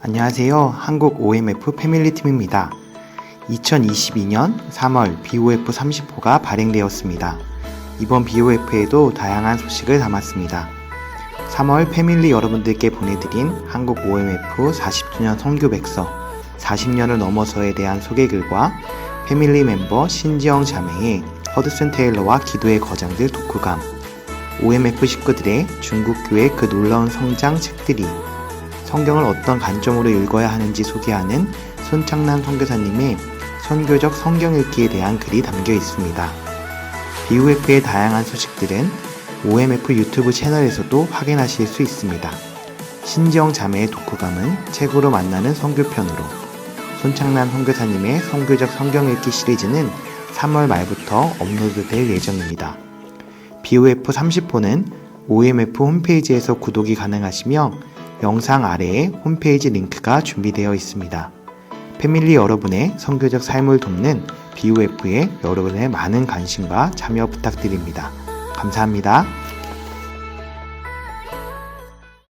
안녕하세요. 한국 OMF 패밀리팀입니다. 2022년 3월 BOF 30호가 발행되었습니다. 이번 BOF에도 다양한 소식을 담았습니다. 3월 패밀리 여러분들께 보내드린 한국 OMF 40주년 선교백서 40년을 넘어서에 대한 소개글과 패밀리 멤버 신지영 자매의 허드슨 테일러와 기도의 거장들 독후감 OMF 식구들의 중국교회 그 놀라운 성장 책들이 성경을 어떤 관점으로 읽어야 하는지 소개하는 손창란 선교사님의 선교적 성경 읽기에 대한 글이 담겨 있습니다. BOF의 다양한 소식들은 OMF 유튜브 채널에서도 확인하실 수 있습니다. 신지영 자매의 독후감은 책으로 만나는 선교편으로 손창란 선교사님의 선교적 성경 읽기 시리즈는 3월 말부터 업로드될 예정입니다. BOF 30호는 OMF 홈페이지에서 구독이 가능하시며 영상 아래에 홈페이지 링크가 준비되어 있습니다. 패밀리 여러분의 선교적 삶을 돕는 BOF에 여러분의 많은 관심과 참여 부탁드립니다. 감사합니다.